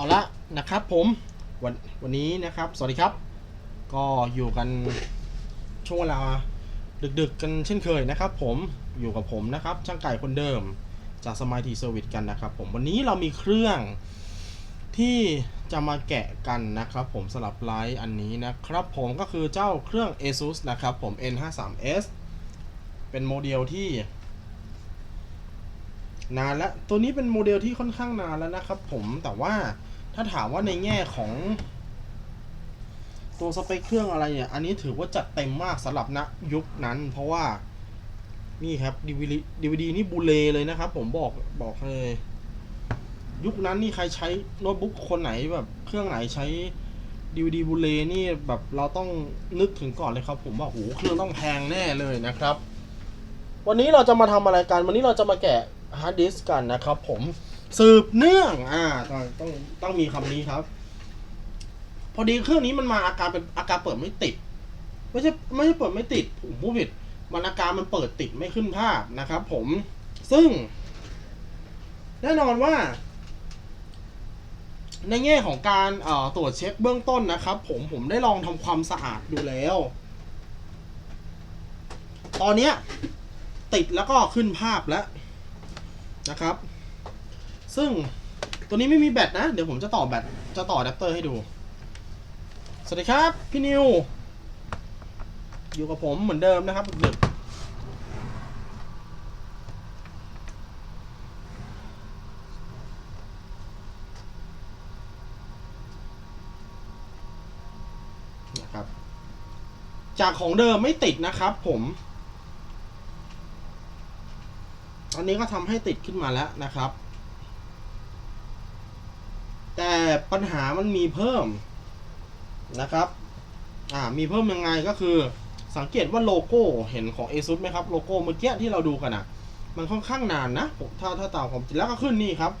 เอาละนะครับผมวันวันนี้นะครับ สวัสดีครับ ก็อยู่กันช่วงเวลาดึกๆกันเช่นเคยนะครับ ผมอยู่กับผมนะครับช่างไก่คนเดิมจากสม i ทีเซอร์วิสกันนะครับ ผมวันนี้เรามีเครื่องที่จะมาแกะกันนะครับ ผมสลับไลท์อันนี้นะครับ ผมก็คือเจ้าเครื่อง ASUS นะครับ ผม N53s เป็นโมเดลที่นานแล้วตัวนี้เป็นโมเดลที่ค่อนข้างนานแล้วนะครับ ผมแต่ว่า ถ้าถามว่าในแง่ของตัวสเปคเครื่องอะไรเนี่ย อันนี้ถือว่าจัดเต็มมากสำหรับณยุคนั้น เพราะว่า นี่ครับ DVD DVD นี่บูเลเลยนะครับ ผมบอกบอกเลย ยุคนั้นนี่ใครใช้โน้ตบุ๊กคนไหนแบบเครื่องไหนใช้ DVD บูเลนี่แบบเราต้องนึกถึงก่อนเลยครับ ผมว่าโหเครื่องต้องแพงแน่เลยนะครับ วันนี้เราจะมาทำอะไรกัน วันนี้เราจะมาแกะฮาร์ดดิสก์กันนะครับ ผม สืบเนื่อง อ่า ต้องต้องต้องมีคำนี้ครับ พอดีเครื่องนี้มันมาอาการเป็นอาการเปิดไม่ติด ไม่ใช่ไม่ใช่เปิดไม่ติด ผมพูดผิด มันอาการมันเปิดติดไม่ขึ้นภาพนะครับ ผม ซึ่ง แน่นอนว่า ในแง่ของการตรวจเช็คเบื้องต้นนะครับ ผมผมได้ลองทำความสะอาดดูแล้ว ตอนนี้ติดแล้วก็ขึ้นภาพแล้วนะครับ ซึ่งตัวนี้ไม่มีแบตนะ เดี๋ยวผมจะต่อแบตจะต่ออะแดปเตอร์ให้ดู สวัสดีครับ พี่นิว อยู่กับผมเหมือนเดิมนะครับดึกนะครับ จากของเดิมไม่ติดนะครับผมตอนนี้ก็ทำให้ติดขึ้นมาแล้วนะครับ แต่ ปัญหามันมีเพิ่มนะครับ อ่า มีเพิ่มยังไงก็คือ สังเกตว่าโลโก้เห็นของ ASUS ไหมครับ โลโก้เมื่อกี้ที่เราดูกันอะ มันค่อนข้างนานนะ ถ้าถ้าตามผมแล้วก็ขึ้นนี่ครับ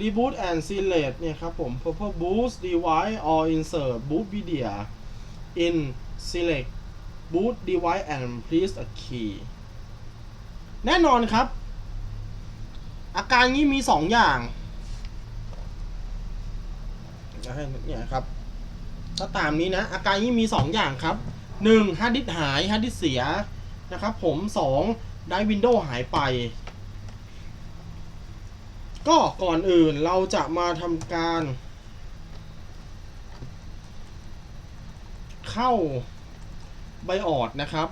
reboot and select เนี่ยครับผม purple boost device or insert boot media in select boot device and please a key แน่นอนครับ อาการนี้มีสองอย่าง เนี่ยครับ ถ้าตามนี้นะ อาการนี้มีสองอย่างครับหนึ่งฮาร์ดดิสหายฮาร์ดดิสเสียนะครับ ผมสองได้วินโดว์หายไป ก็ก่อนอื่นเราจะมาทำการ เข้าไบออดนะครับ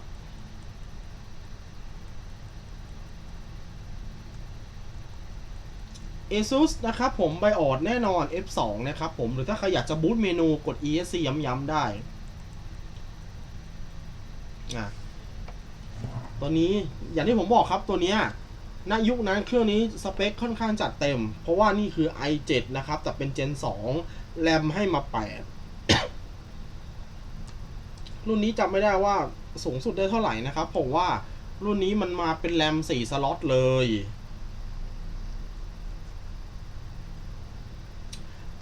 ASUS นะครับผมไบออดแน่นอน F2 นะครับผมหรือถ้าใครอยากจะบูตเมนูกด ESC ย้ำๆได้อะตัวนี้อย่างที่ผมบอกครับตัวเนี้ยณยุคนั้นเครื่องนี้สเปคค่อนข้างจัดเต็ม เพราะว่านี่คือ i7 นะครับ แต่เป็น Gen 2 แรมให้มา 8 รุ่นนี้จำไม่ได้ว่าสูงสุดได้เท่าไหร่นะครับ ผมว่ารุ่นนี้มันมาเป็นแรม 4 สล็อตเลย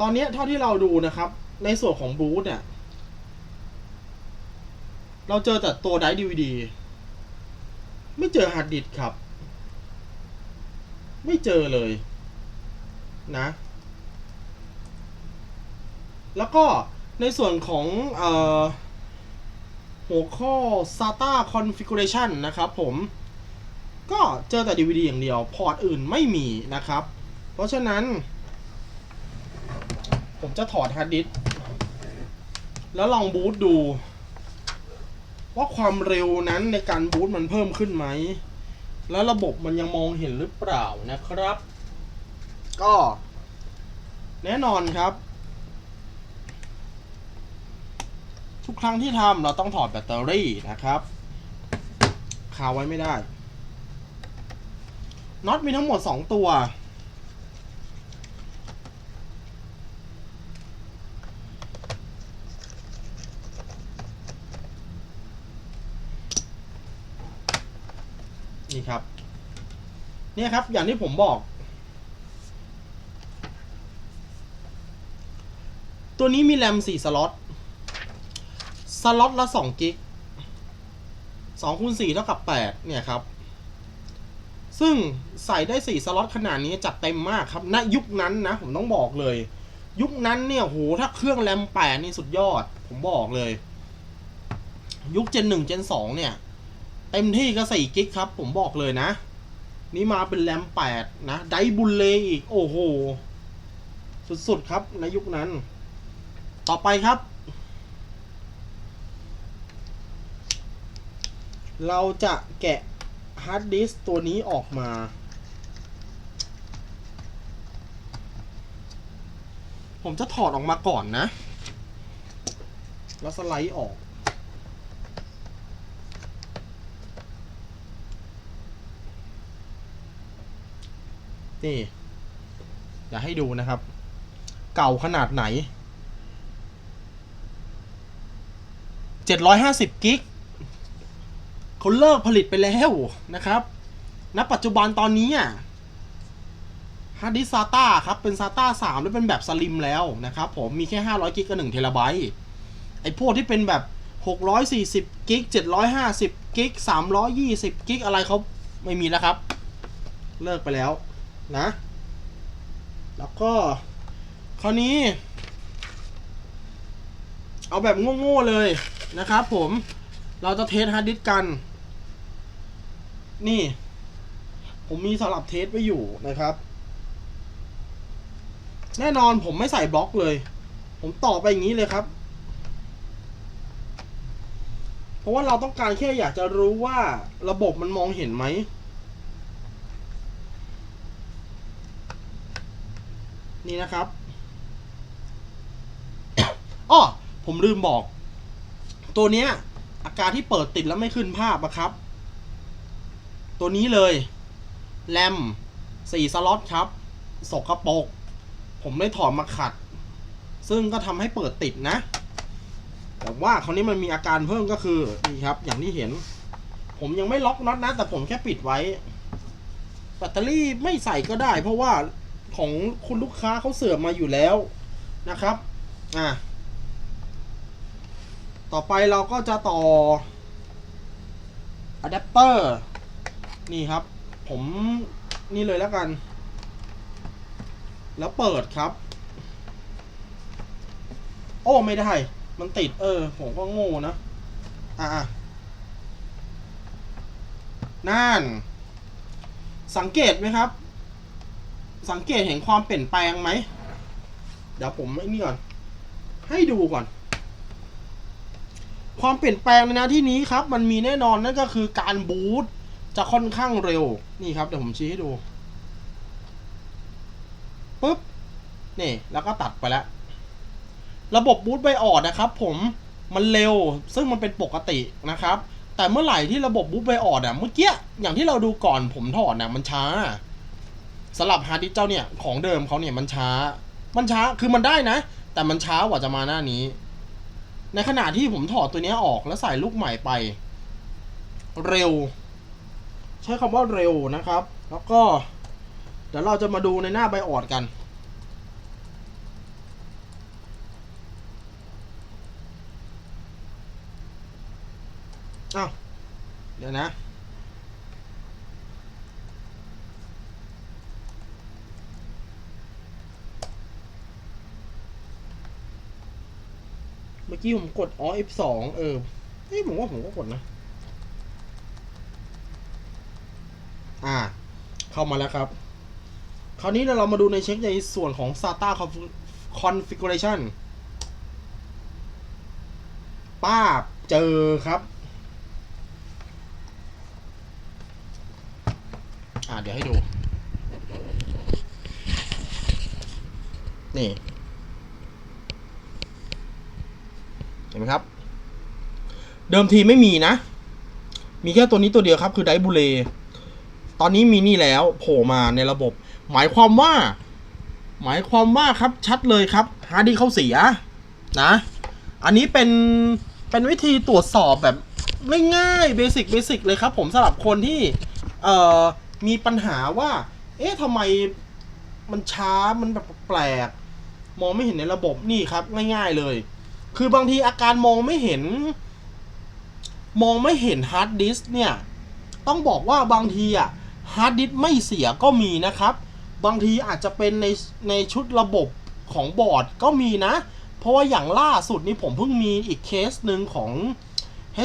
ตอนนี้เท่าที่เราดูนะครับ ในส่วนของบูธเนี่ย เราเจอแต่ตัวไดร์ดีวดี ไม่เจอฮาร์ดดิสครับ ไม่เจอเลยนะ แล้วก็ในส่วนของออหัวข้อ SATA configuration นะครับผม ก็เจอแต่ DVD อย่างเดียว พอร์ตอื่นไม่มีนะครับ เพราะฉะนั้น ผมจะถอดฮาร์ดดิสก์แล้วลองบูตดู ว่าความเร็วนั้นในการบูตมันเพิ่มขึ้นไหม แล้วระบบมันยังมองเห็นหรือเปล่านะครับ ก็ แน่นอนครับ ทุกครั้งที่ทำเราต้องถอดแบตเตอรี่นะครับคาไว้ไม่ได้น็อตมีทั้งหมด 2 ตัว นี่ครับ เนี่ยครับ อย่างที่ผมบอก ตัวนี้มีแรม4สล็อต สล็อตละ2กิก2คูณ4เท่ากับ8เนี่ยครับ ซึ่งใส่ได้4สล็อตขนาดนี้จัดเต็มมากครับ ณ ยุคนั้นนะ ผมต้องบอกเลย ยุคนั้นเนี่ยโหถ้าเครื่องแรมแปดนี่สุดยอด ผมบอกเลย ยุคเจนหนึ่งเจนสองเนี่ย เต็มที่ก็สี่กิกครับ ผมบอกเลยนะ นี่มาเป็นแรมแปดนะ ไดบุลเลอีก โอ้โห สุดๆครับในยุคนั้น ต่อไปครับ เราจะแกะฮาร์ดดิสตัวนี้ออกมา ผมจะถอดออกมาก่อนนะ แล้วสไลด์ออก นี่อยากให้ดูนะครับ เก่าขนาดไหน 750 กิกเขาเลิกผลิตไปแล้วนะครับณปัจจุบันตอนนี้อะฮาร์ดดิสซาต้าครับ เป็น SATA 3แล้วเป็นแบบสลิมแล้วนะครับผมมีแค่ 500 กิกกับ1เทราไบต์ไอพวกที่เป็นแบบ 640 กิก 750 กิก 320 กิก อะไรเขาไม่มีแล้วครับ เลิกไปแล้ว นะ แล้วก็ คราวนี้ เอาแบบโง่ๆเลยนะครับผมเราจะเทสฮาร์ดดิสก์กัน นี่ ผมมีสำหรับเทสไว้อยู่นะครับ แน่นอนผมไม่ใส่บล็อกเลย ผมต่อไปอย่างนี้เลยครับ เพราะว่าเราต้องการแค่อยากจะรู้ว่าระบบมันมองเห็นไหม นี่นะครับอ้อผมลืมบอก ตัวเนี้ย อาการที่เปิดติดแล้วไม่ขึ้นภาพอะครับ ตัวนี้เลยแรมสี่สล็อตครับ สกปรกผมได้ถอดมาขัด ซึ่งก็ทำให้เปิดติดนะ แต่ว่าคราวนี้มันมีอาการเพิ่มก็คือนี่ครับ อย่างที่เห็น ผมยังไม่ล็อกน็อตนะ แต่ผมแค่ปิดไว้ แบตเตอรี่ไม่ใส่ก็ได้ เพราะว่า ของคุณลูกค้าเขาเสื่อมมาอยู่แล้วนะครับ อะ ต่อไปเราก็จะต่ออะแดปเตอร์ นี่ครับ ผมนี่เลยแล้วกัน แล้วเปิดครับ โอ้ไม่ได้ มันติดเออ ผมก็โง่นะ อะนั่น สังเกตไหมครับ สังเกตเห็นความเปลี่ยนแปลงไหม เดี๋ยวผมไอ้นี่ก่อน ให้ดูก่อน ความเปลี่ยนแปลงในนาที่นี้ครับ มันมีแน่นอนนั่นก็คือการบูตจะค่อนข้างเร็ว นี่ครับเดี๋ยวผมชี้ให้ดูปุ๊บ นี่ แล้วก็ตัดไปแล้ว ระบบบูตไบออดนะครับผม มันเร็ว ซึ่งมันเป็นปกตินะครับ แต่เมื่อไหร่ที่ระบบบูตไบออดอะ เมื่อกี้ อย่างที่เราดูก่อนผมถอดน่ะมันช้า สำหรับฮาร์ดดิสก์เจ้าเนี่ยของเดิมเขาเนี่ยมันช้า มันช้าคือมันได้นะ แต่มันช้ากว่าจะมาหน้านี้ ในขณะที่ผมถอดตัวนี้ออกแล้วใส่ลูกใหม่ไป เร็ว ใช้คำว่าเร็วนะครับ แล้วก็ เดี๋ยวเราจะมาดูในหน้าไบออดกันอ้าวเดี๋ยวนะ อกี้ผมกดอ๋อ F2 เออเฮ้ยผมว่าผมก็กดนะ อ่า เข้ามาแล้วครับ คราวนี้เรามาดูในเช็คในส่วนของ SATA configuration ป้าบเจอครับ อ่าเดี๋ยวให้ดู นี่ เห็ นไหมครับ เดิมทีไม่มีนะ มีแค่ตัวนี้ตัวเดียวครับ คือไดบูเลตอนนี้มีนี่แล้วโผล่มาในระบบ หมายความว่า หมายความว่าครับชัดเลยครับฮาร์ดดิสก์เขาเสียนะ อันนี้เป็นเป็นวิธีตรวจสอบแบบง่ายๆเบสิกเบสิกเลยครับผมสำหรับคนที่เอ่อมีปัญหาว่า เอ๊ะทำไมมันช้ามันแบบแปลก มองไม่เห็นในระบบนี่ครับ ง่ายๆเลย คือบางทีอาการมองไม่เห็น มองไม่เห็นฮาร์ดดิสก์เนี่ย ต้องบอกว่าบางทีอะฮาร์ดดิสก์ไม่เสียก็มีนะครับ บางทีอาจจะเป็นในในชุดระบบของบอร์ดก็มีนะ เพราะว่าอย่างล่าสุดนี้ผมเพิ่งมีอีกเคสหนึ่งของ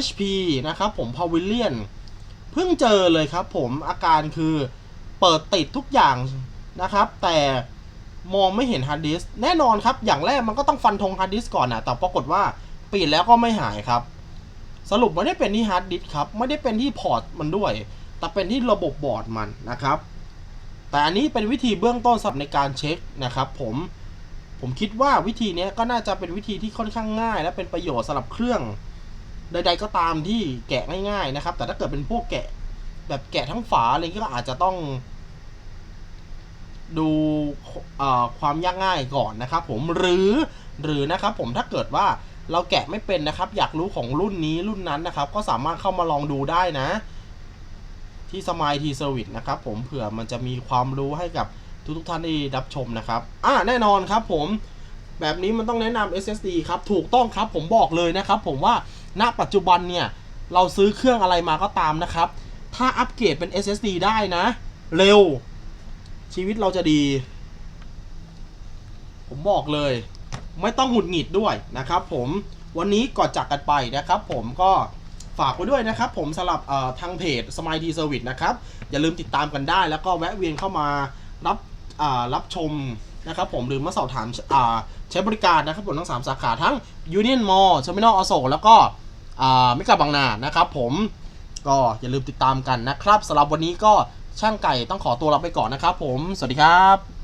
HP นะครับผมพาวิเลียนเพิ่งเจอเลยครับผมอาการคือเปิดติดทุกอย่างนะครับ แต่ มองไม่เห็นฮาร์ดดิสแน่นอนครับ อย่างแรกมันก็ต้องฟันธงฮาร์ดดิสก่อนนะแต่ปรากฏว่าปิดแล้วก็ไม่หายครับ สรุปไม่ได้เป็นที่ฮาร์ดดิสครับ ไม่ได้เป็นที่พอร์ตมันด้วย แต่เป็นที่ระบบบอร์ดมันนะครับ แต่อันนี้เป็นวิธีเบื้องต้นสำหรับในการเช็คนะครับผมผมคิดว่าวิธีนี้ก็น่าจะเป็นวิธีที่ค่อนข้างง่าย และเป็นประโยชน์สำหรับเครื่อง ใด ๆ ก็ตามที่แกะง่ายๆนะครับ แต่ถ้าเกิดเป็นพวกแกะแบบแกะทั้งฝาอะไรก็อาจจะต้อง ดูความยากง่ายก่อนนะครับผมหรือหรือนะครับผมถ้าเกิดว่าเราแกะไม่เป็นนะครับ อยากรู้ของรุ่นนี้รุ่นนั้นนะครับ ก็สามารถเข้ามาลองดูได้นะ ที่สมายทีเซอร์วิสนะครับผมเผื่อมันจะมีความรู้ให้กับทุกๆท่านที่รับชมนะครับ อ่าแน่นอนครับผมแบบนี้มันต้องแนะนำ SSD ครับ ถูกต้องครับผมบอกเลยนะครับ ผมว่าณปัจจุบันเนี่ย เราซื้อเครื่องอะไรมาก็ตามนะครับ ถ้าอัปเกรดเป็น SSD ได้นะ เร็ว ชีวิตเราจะดี ผมบอกเลย ไม่ต้องหงุดหงิดด้วยนะครับ ผมวันนี้ก่อนจากกันไปนะครับ ผมก็ฝากไว้ด้วยนะครับ ผมสำหรับทางเพจ Smile T Service นะครับ อย่าลืมติดตามกันได้ แล้วก็แวะเวียนเข้ามารับรับชมนะครับผมหรือมาสอบถามใช้บริการนะครับผมทั้ง 3 สาขาทั้ง Union Mall Terminal อโศกแล้วก็อ่ามิกาบางนานะครับ ผมก็อย่าลืมติดตามกันนะครับสำหรับวันนี้ก็ ช่างไก่ต้องขอตัวลาไปก่อนนะครับผม สวัสดีครับ